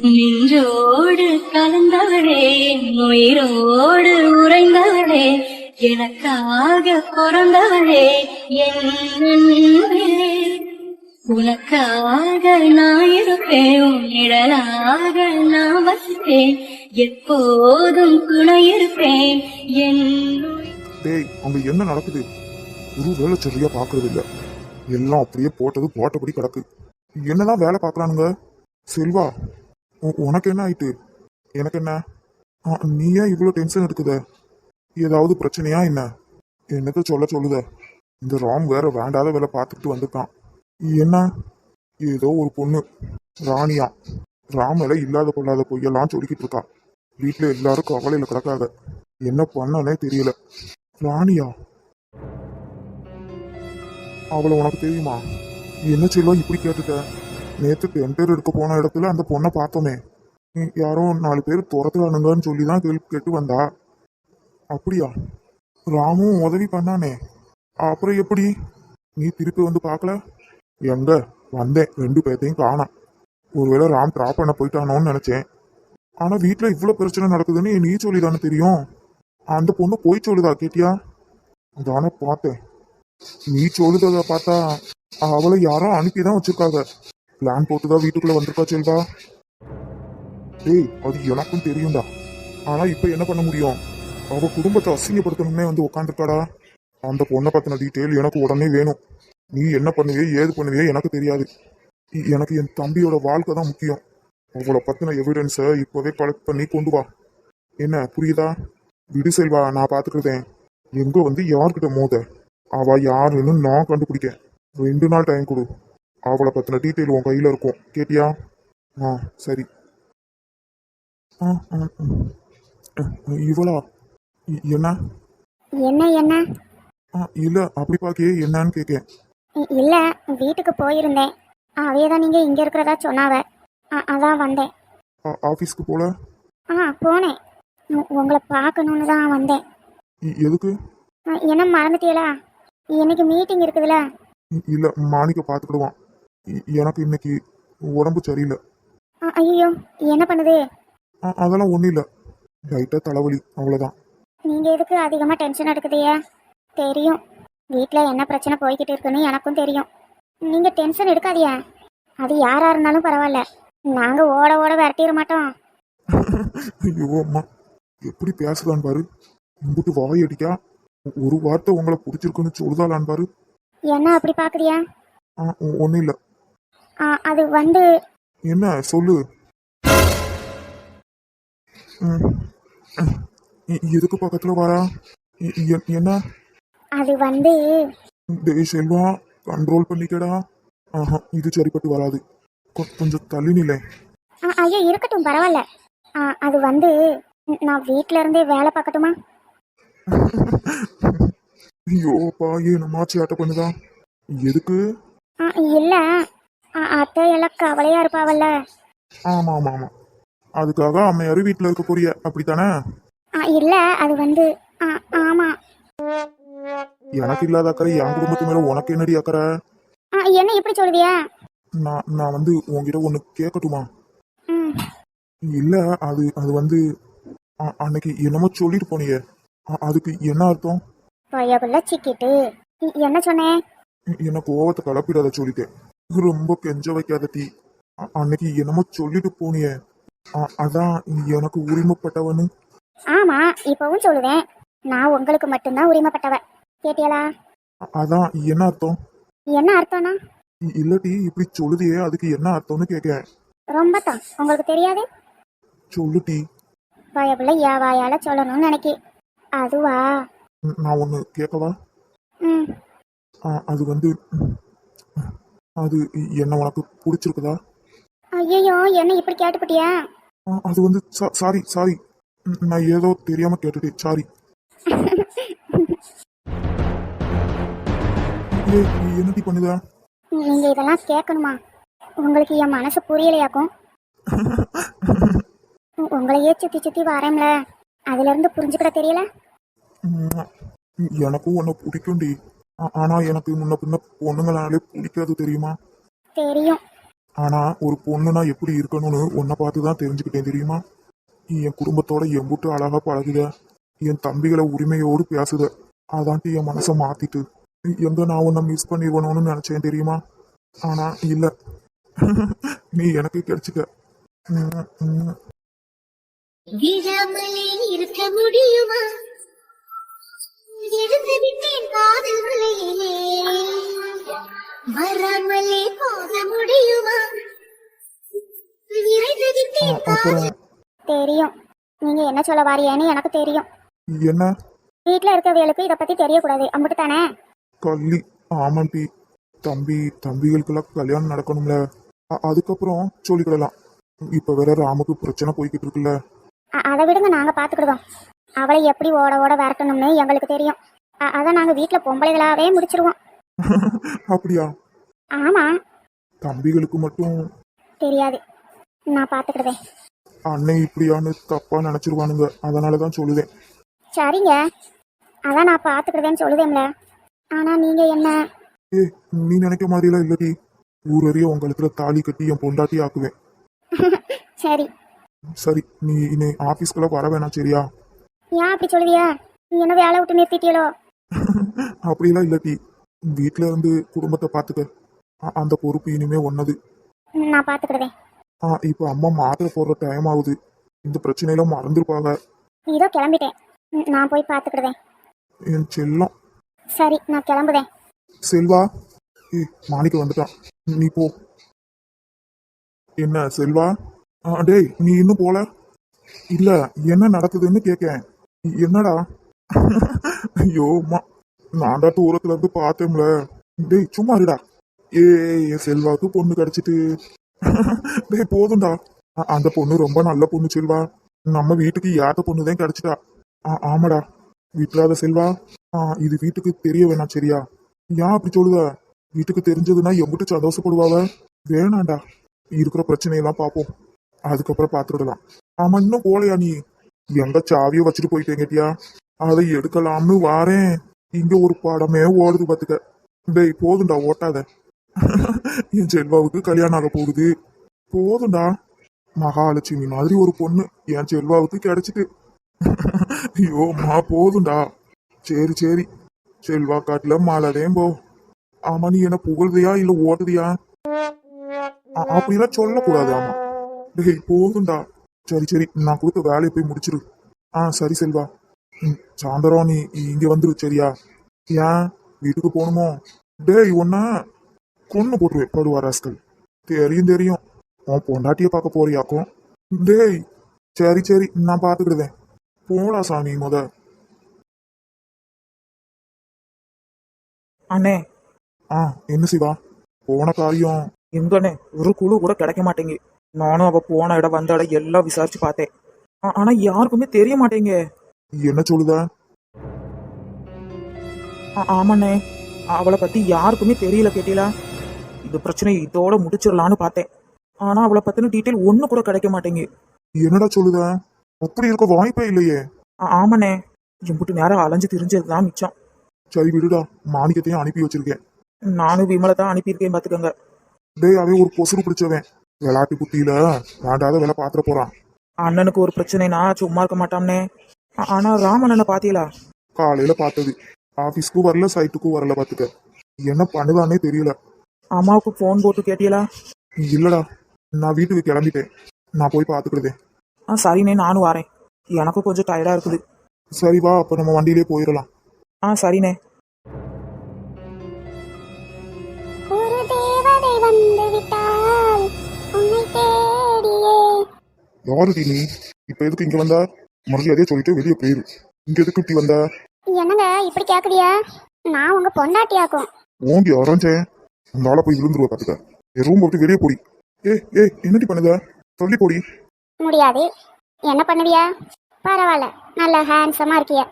நெஞ்சோடு கலந்தவளே உயிரோடு உறைந்தவளே எனக்காக பிறந்தவளே என் உனக்காக நான் இருப்பேன் நிழலாக நான் வசிப்பேன் எப்போதும் துணை இருப்பேன் என் டேய் அங்க என்ன நடக்குது? ஒரு வேலை சரியா பாக்குறது இல்ல எல்லாம் அப்படியே போட்டது போட்டபடி கிடக்கு. என்னதான் வேலை பாக்குறானுங்க? செல்வா உனக்கு என்ன ஆயிட்டு? எனக்கு என்ன? ஆ, நீ ஏன் இவ்வளோ டென்ஷன் எடுக்குத. ஏதாவது பிரச்சனையா என்ன? என்னத்த சொல்ல சொல்லுத. இந்த ராம் வேற வேண்டாத வேலை பார்த்துக்கிட்டு வந்திருக்கான். என்ன? ஏதோ ஒரு பொண்ணு. ராணியா. ராம் மேல இல்லாத பொல்லாத பொய்யெல்லாம் சொல்லிக்கிட்டு இருக்கா. வீட்டில் எல்லாரும் கவலையில் கிடக்காத. என்ன பண்ணனே தெரியல. ராணியா. அவளை உனக்கு தெரியுமா? என்ன செல்வம் இப்படி கேட்டுட்ட? நேற்று டெண்டர் எடுக்க போன இடத்துல அந்த பொண்ணை பார்த்தோமே. நீ யாரோ நாலு பேர் துரத்துறானுங்கன்னு சொல்லி தான் கேள்வி கேட்டு வந்தா. அப்படியா? ராமும் உதவி பண்ணானே. அப்புறம் எப்படி? நீ திருப்பி வந்து பார்க்கல? எங்க? வந்தேன். ரெண்டு பேர்த்தையும் காணோம். ஒருவேளை ராம் ட்ராப் பண்ண போயிட்டானோன்னு நினைச்சேன். ஆனா வீட்டுல இவ்வளவு பிரச்சனை நடக்குதுன்னு நீ சொல்லிதானே தெரியும். அந்த பொண்ணு போய் சொல்லுதா கேட்டியா? அதானே பார்த்தேன். நீ சொல்லுததை பார்த்தா அவளை யாரோ அனுப்பி தான் வச்சிருக்காங்க. பிளான் போட்டுதான் வீட்டுக்குள்ள வந்திருக்கா செல்வா? டேய் அது எனக்கும் தெரியும்டா. ஆனா இப்ப என்ன பண்ண முடியும்? அவ குடும்பத்தை அசிங்கப்படுத்தணும்னே வந்து உட்காந்துருக்காடா அந்த பொண்ணை பத்தின டீட்டெயில் எனக்கு உடனே வேணும். நீ என்ன பண்ணுவே ஏது பண்ணுவே எனக்கு தெரியாது. எனக்கு என் தம்பியோட வாழ்க்கை தான் முக்கியம். அவளை பத்தின எவிடன்ஸை இப்போவே கலெக்ட் பண்ணி கொண்டு வா. என்ன புரியுதா? விடு செல்வா நான் பாத்துக்கிறதேன் எங்க வந்து யார்கிட்ட மோத? அவ யாருன்னு நான் கண்டுபிடிக்க ரெண்டு நாள் டைம் கொடு. அவளை பத்தின டீட்டெயில் உன் கையில இருக்கும். கேட்டியா? ஆ சரி. ஆ, ஆ, இவளா? என்ன? என்ன என்ன? ஆ, இல்ல அப்படி பாக்கியே என்னன்னு கேக்கேன். இல்ல வீட்டுக்கு போயிருந்தேன். அவையே தான் நீங்க இங்க இருக்கிறதா சொன்னாவ. அதான் வந்தேன். ஆபீஸ்க்கு போல? ஆ போனேன். உங்களை பார்க்கணுன்னு தான் வந்தேன். எதுக்கு? என்ன மறந்துட்டீங்களா இன்னைக்கு மீட்டிங் இருக்குதுல்ல இல்ல மாணிக்க பாத்துக்கிடுவான். எனக்கு இன்னைக்கு உடம்பு சரியில்லை. ஐயோ என்ன பண்ணுது? அதெல்லாம் ஒண்ணும் இல்ல. லைட்டா தலைவலி அவ்வளவுதான். நீங்க எதுக்கு அதிகமா டென்ஷன் எடுக்குதிய தெரியும். வீட்ல என்ன பிரச்சனை போய்கிட்டு இருக்குன்னு எனக்கும் தெரியும். நீங்க டென்ஷன் எடுக்காதீங்க. அது யாரா இருந்தாலும் பரவாயில்ல. நாங்க ஓட ஓட விரட்டிட மாட்டோம். ஐயோ அம்மா. எப்படி பேசுதான் பாரு. இம்புட்டு வாய் அடிக்கா. ஒரு வார்த்தை உங்களை பிடிச்சிருக்குன்னு சொல்லுதாலான் பாரு. என்ன அப்படி பாக்குறியா? ஆ ஒன்றும் இல்லை. அது வந்து என்ன சொல்லு. எதுக்கு பக்கத்துல வரா? என்ன? அது வந்து டேய் செல்வா கண்ட்ரோல் பண்ணிக்கடா. ஆஹா இது சரிப்பட்டு வராது. கொஞ்சம் தள்ளி நிலை ஐயோ இருக்கட்டும் பரவாயில்ல. அது வந்து நான் வீட்ல இருந்தே வேலை பார்க்கட்டுமா? ஐயோ பாயே நம்மாச்சி ஆட்ட பண்ணுதா? எதுக்கு? இல்ல. அத்தை எல்லாம் கவலையா இருப்பாவல்ல? ஆமா ஆமா ஆமா அதுக்காக அம்மையாரு வீட்டுல இருக்க போறிய அப்படித்தானே? இல்ல அது வந்து ஆமா. எனக்கு இல்லாத அக்கறை என் குடும்பத்து மேல உனக்கு என்னடி அக்கறை? என்ன இப்படி சொல்லுதியா நான் நான் வந்து உன்கிட்ட ஒண்ணு கேட்கட்டுமா இல்ல அது அது வந்து அன்னைக்கு என்னமோ சொல்லிட்டு போனியே. அதுக்கு என்ன அர்த்தம்? பயபுள்ள சிக்கிட்டு. என்ன சொன்னேன் என்ன கோவத்தை கலப்பிடாத சொல்லிட்டேன். ரொம்ப கெஞ்ச வைக்காத டீ அன்னைக்கு என்னமோ சொல்லிட்டு போனியே. அதான் எனக்கு உரிமைப்பட்டவனு. ஆமா இப்பவும் சொல்லுவேன். நான் உங்களுக்கு மட்டும்தான் உரிமைப்பட்டவ கேட்டியலா? அதான் என்ன அர்த்தம்? என்ன அர்த்தம்னா? இல்லடி இப்படி சொல்லுதியே அதுக்கு என்ன அர்த்தம்னு கேட்க ரொம்ப தான் உங்களுக்கு தெரியாது? சொல்லு டீ பயபுள்ள யாவாயால சொல்லணும்னு நினைக்கி. அதுவா? நான் ஒன்னு கேட்கவா அது வந்து அது என்ன உனக்கு பிடிச்சிருக்குதா? ஐயோ என்ன இப்படி கேட்டுப்பிட்டியா? அது வந்து சாரி சாரி நான் ஏதோ தெரியாம கேட்டுட்டேன் சாரி என்னடி பண்ணுதா? நீங்க இதெல்லாம் கேட்கணுமா உங்களுக்கு என் மனசு புரியலையாக்கும்? உங்களையே சுத்தி சுத்தி வரேன்ல அதுல இருந்து புரிஞ்சுக்கிட தெரியல? எனக்கும் உன்னை பிடிக்கும்டி. ஆனா எனக்கு முன்ன பின்ன பொண்ணுங்களாலே பிடிக்காது தெரியுமா? தெரியும். ஆனா ஒரு பொண்ணுனா எப்படி இருக்கணும்னு உன்னை பார்த்து தான் தெரிஞ்சுக்கிட்டேன் தெரியுமா? என் குடும்பத்தோட எம்புட்டு அழகா பழகுத என் தம்பிகளை உரிமையோடு பேசுத அதான்ட்டு என் மனசை மாத்திட்டு. எங்க நான் உன்னை மிஸ் பண்ணிடுவணும்னு நினைச்சேன் தெரியுமா? ஆனா இல்ல. நீ எனக்கு கிடைச்சிட்ட. இருக்க முடியுமா? அப்புறம் தெரியும். நீங்க என்ன சொல்ல வாரியேன்னு எனக்கு தெரியும். என்ன? வீட்ல இருக்கவங்களுக்கு இதை பத்தி தெரியக்கூடாது. அம்பிட்டு தானே? கள்ளி. ஆமாண்டி தம்பி தம்பிகளுக்கெல்லாம் கல்யாணம் நடக்கணும்ல. அ- அதுக்கப்புறம் சொல்லிக்கிடலாம். இப்ப வேற ராமுக்கு பிரச்சனை போய்கிட்டு இருக்குல்ல. அ- அதை விடுங்க நாங்க பாத்துக்கிடுவோம். அவளை எப்படி ஓட ஓட விரட்டணும்னு எங்களுக்கு தெரியும். அ- அதை நாங்க வீட்ல பொம்பளைகளாவே முடிச்சிருவோம். அப்படியா? ஆமா. தம்பிகளுக்கு மட்டும் தெரியாது. நான் பாத்துக்கிடுவேன். அண்ணன் இப்படியான்னு தப்பா நினைச்சிருவானுங்க. அதனாலதான் சொல்லுதேன். சரிங்க. அதான் நான் பாத்துக்கிடுவேன்னு சொல்லுதேன்ல ஆனா நீங்க என்ன? ஏ நீ நினைக்க மாதிரிலாம் இல்லடி ஊரறிய உங்க இடத்துல தாலி கட்டி என் பொண்டாட்டி ஆக்குவேன். சரி. சரி நீ இனி ஆபீஸ்க்குள்ள வர வேணாம் சரியா? ஏன் அப்படி சொல்லுவியா நீ என்ன வேலை விட்டு நிறுத்திட்டியலோ? அப்படிலாம் இல்லடி வீட்ல இருந்து குடும்பத்தை பாத்துக்க அ- அந்த பொறுப்பு இனிமே ஒன்னது நான் பாத்துக்கிடுவேன் ஆ இப்போ அம்மா மாத்திரை போடுற டைம் ஆகுது. இந்த பிரச்சனையெல்லாம் மறந்துருப்பாங்க. இதோ கிளம்பிட்டேன். ம், நான் போய் பாத்துக்கிடுவேன் என் செல்லம். சரி நான் கிளம்புதேன். செல்வா ஏய் மாணிக்க வந்துட்டான். நீ போ. என்ன செல்வா? ஆ டேய் நீ இன்னும் போல? இல்ல என்ன நடக்குதுன்னு கேக்கேன். என்னடா? ஐயோ அம்மா. நான் தான் தூரத்துல இருந்து பார்த்தேன்ல. டேய் சும்மா இருடா. ஏ என் செல்வாக்கு பொண்ணு கிடைச்சிட்டு. டேய் போதும்டா. அந்த பொண்ணு ரொம்ப நல்ல பொண்ணு செல்வா. நம்ம வீட்டுக்கு ஏத்த பொண்ணு தான் கிடைச்சிட்டா. ஆ ஆமாடா. விட்டுறாத செல்வா. ஆ இது வீட்டுக்கு தெரிய வேணாம் சரியா? ஏன் அப்படி சொல்லுவ? வீட்டுக்கு தெரிஞ்சதுன்னா எம்பிட்டு சந்தோஷப்படுவாவ? வேணாண்டா இருக்கிற பிரச்சனையெல்லாம் பார்ப்போம். அதுக்கப்புறம் பார்த்துடலாம். ஆமா இன்னும் போலையா நீ? எங்க சாவியை வச்சுட்டு போயிட்டேன் கேட்டியா? அதை எடுக்கலாம்னு வாரேன். இங்க ஒரு படமே ஓடுது பாத்துக்க. டேய் போதும்டா ஓட்டாத. என் செல்வாவுக்கு கல்யாணம் ஆக போகுது. போதும்டா. மகாலட்சுமி மாதிரி ஒரு பொண்ணு என் செல்வாவுக்கு கிடைச்சிட்டு. ஐயோ மா போதும்டா. சரி சரி. செல்வா காட்டுல மாலதேன் போ. ஆமா நீ என்ன புகழ்தியா இல்ல ஓடுதியா அப்படிலாம் சொல்லக்கூடாது ஆமா. டேய் போதும்டா. சரி சரி. நான் கொடுத்த வேலையை போய் முடிச்சிரு. ஆ சரி செல்வா. சாயந்தரம் நீ இங்க வந்துரு சரியா? ஏன்? வீட்டுக்கு போகணுமோ? டேய் ஒன்னா கொன்னு போட்டுருவேன் படுவா ராஸ்கல். தெரியும் தெரியும். உன் பொண்டாட்டிய பார்க்க போறியாக்கும் டேய் சரி சரி நான் பார்த்துக்கிடுவேன் போடா சாமி முத. அண்ணே. ஆ என்ன சிவா? போன காரியம். எங்கண்ணே ஒரு குழு கூட கிடைக்க மாட்டேங்க. நானும் அவ போன இடம் வந்த இடம் எல்லாம் விசாரிச்சு பார்த்தேன். ஆனா யாருக்குமே தெரிய மாட்டேங்க. என்ன சொல்லுத? ஆ- ஆமாண்ணே. அவளை பத்தி யாருக்குமே தெரியல கேட்டீங்களா? இந்த பிரச்சனை இதோட முடிச்சிடலான்னு பார்த்தேன். ஆனா அவளை பத்தின டீட்டெயில் ஒண்ணு கூட கிடைக்க மாட்டேங்க என்னடா சொல்லுத அப்படி இருக்க வாய்ப்பே இல்லையே. ஆமாண்ணே. எம்பிட்டு நேரம் அலைஞ்சு திரிஞ்சதுதான் மிச்சம். சரி விடுடா. மாணிக்கத்தையும் அனுப்பி வச்சிருக்கேன். நானும் விமலை தான் அனுப்பியிருக்கேன் பாத்துக்கோங்க. டேய் அவன் ஒரு பொசுறு பிடிச்சவன். விளையாட்டு குட்டியில வேண்டாத வேலை பாத்திர போறான். அண்ணனுக்கு ஒரு பிரச்சனைனா சும்மா இருக்க மாட்டாம்னே. ஆனா ராமண்ணனை பாத்தீங்களா? காலையில பார்த்தது. ஆபீஸ்க்கும் வரல சைட்டுக்கும் வரல பாத்துக்க. என்ன பண்ணுதானே தெரியல. அம்மாவுக்கு ஃபோன் போட்டு கேட்டீங்களா இல்லடா நான் வீட்டுக்கு கிளம்பிட்டேன். நான் போய் பாத்துக்கிடுதேன் ஆ சரிண்ணே நானும் வரேன். எனக்கும் கொஞ்சம் டயர்டா இருக்குது. சரி வா அப்ப நம்ம வண்டியிலே போயிடலாம். ஆ சரிண்ணே. ஒரு தேவதை வந்து விட்டால் உன்னை தேடியே. யாரு நீ? இப்ப எதுக்கு இங்க வந்தா? அதே சொல்லிட்டு வெளியே போயிரு. இங்க எதுக்கு இப்படி வந்தா? என்னங்க இப்படி கேக்குறியா? நான் உங்க பொண்டாட்டியாக்கும். ஓங்கி ஆரஞ்சேன் அந்த ஆளை போய் விழுந்துருவ பாத்துக்க என் ரூம் விட்டு வெளியே போடி. ஏ ஏ என்னடி பண்ணுத? சொல்லி போடி. முடியாது. என்ன பண்ணுவியா? பரவாயில்ல. நல்ல ஹேண்ட்ஸமா இருக்கிய.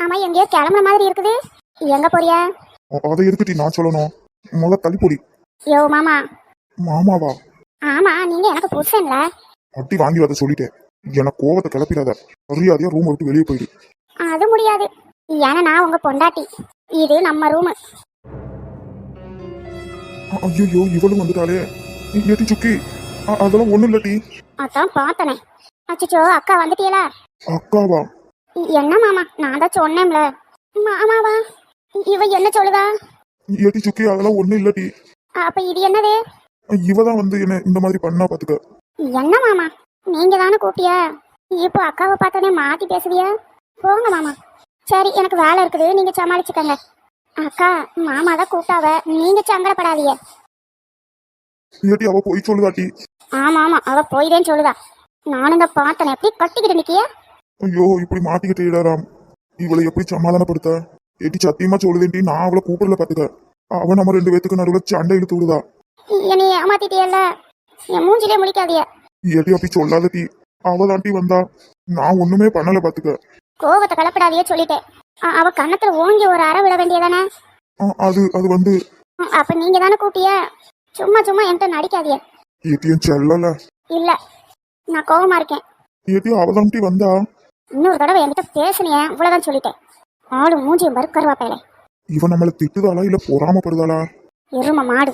ஆமா எங்கேயோ கிளம்புற மாதிரி இருக்குது. எங்க போறியா? அதை எதுக்கிட்டி நான் சொல்லணும்? முதல்ல தள்ளி போடி. யோ மாமா. மாமாவா? ஆமா நீங்க எனக்கு புருஷன்ல. அட்டி வாங்கிடாத சொல்லிட்டேன். எனக்கு கோவத்தை கிளப்பிடாத. மரியாதையா ரூம் விட்டு வெளியே போயிடு. அது முடியாது. ஏன்னா நான் உங்க பொண்டாட்டி. இது நம்ம ரூமு ஐயோ இவளும் வந்துட்டாளே. ஏட்டி சுக்கி. அதெல்லாம் ஒண்ணும் இல்லட்டி அதான் பார்த்தனே. அச்சச்சோ அக்கா வந்துட்டியலா அக்காவா? என்ன மாமா? நான் தான் சொன்னேன்ல. மாமாவா? இவ என்ன சொல்லுதா? ஏட்டி சுக்கி அதெல்லாம் ஒண்ணும் இல்லட்டி அப்ப இது என்னது? இவ தான் வந்து என்ன இந்த மாதிரி பண்ணா பாத்துக்க. என்ன மாமா? நீங்க தானே கூப்பிட்டியா? இப்போ அக்காவை பார்த்தோன்னே மாத்தி பேசுவியா? போங்க மாமா. சரி எனக்கு வேலை இருக்குது. நீங்க சமாளிச்சுக்கங்க. அக்கா மாமா தான் கூப்பிட்டாவ. நீங்க சங்கடப்படாதீங்க. ஏட்டி அவ போய் சொல்லுதாட்டி ஆமா ஆமா அவ போயிதேன்னு சொல்லுதா. நானும் இந்த பார்த்தனே. எப்படி கட்டிக்கிட்டு நிக்கிய? ஐயோ இப்படி மாட்டிக்கிட்டு இடறாம் இவளை எப்படி சமாதானப்படுத்த? ஏட்டி சத்தியமா சொல்லுதேன்டி நான் அவளை கூப்பிடல பாத்துக்க. அவன் நம்ம ரெண்டு பேத்துக்கு நடுவில் சண்டை இழுத்து விடுதா. என்னை ஏமாத்திட்டியல்ல? என் மூஞ்சிலே முழிக்காதிய ஏட்டி அப்படி சொல்லாதட்டி. அவ தாண்டி வந்தா. நான் ஒண்ணுமே பண்ணல பாத்துக்க. கோவத்தை கலப்படாதையே சொல்லிட்டேன். அவ கன்னத்துல ஓங்கி ஒரு அற விட வேண்டியதானே? அது அது வந்து அப்ப நீங்க தானே கூப்பிட்டிய? சும்மா சும்மா என்கிட்ட நடிக்காதிய ஏட்டியும் செல்லல. இல்ல நான் கோவமா இருக்கேன். ஏட்டி அவ தாண்டி வந்தா இன்னொரு தடவை என்கிட்ட பேசுனிய இவ்வளவுதான் சொல்லிட்டேன். ஆடு மூஞ்சியும் பாரு கருவாப்பையில இவன் நம்மளை திட்டுதாளா இல்ல பொறாமப்படுதாளா? எரும மாடு.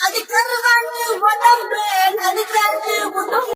அது கருவாண்டு உடம்பு நடுக்காட்டு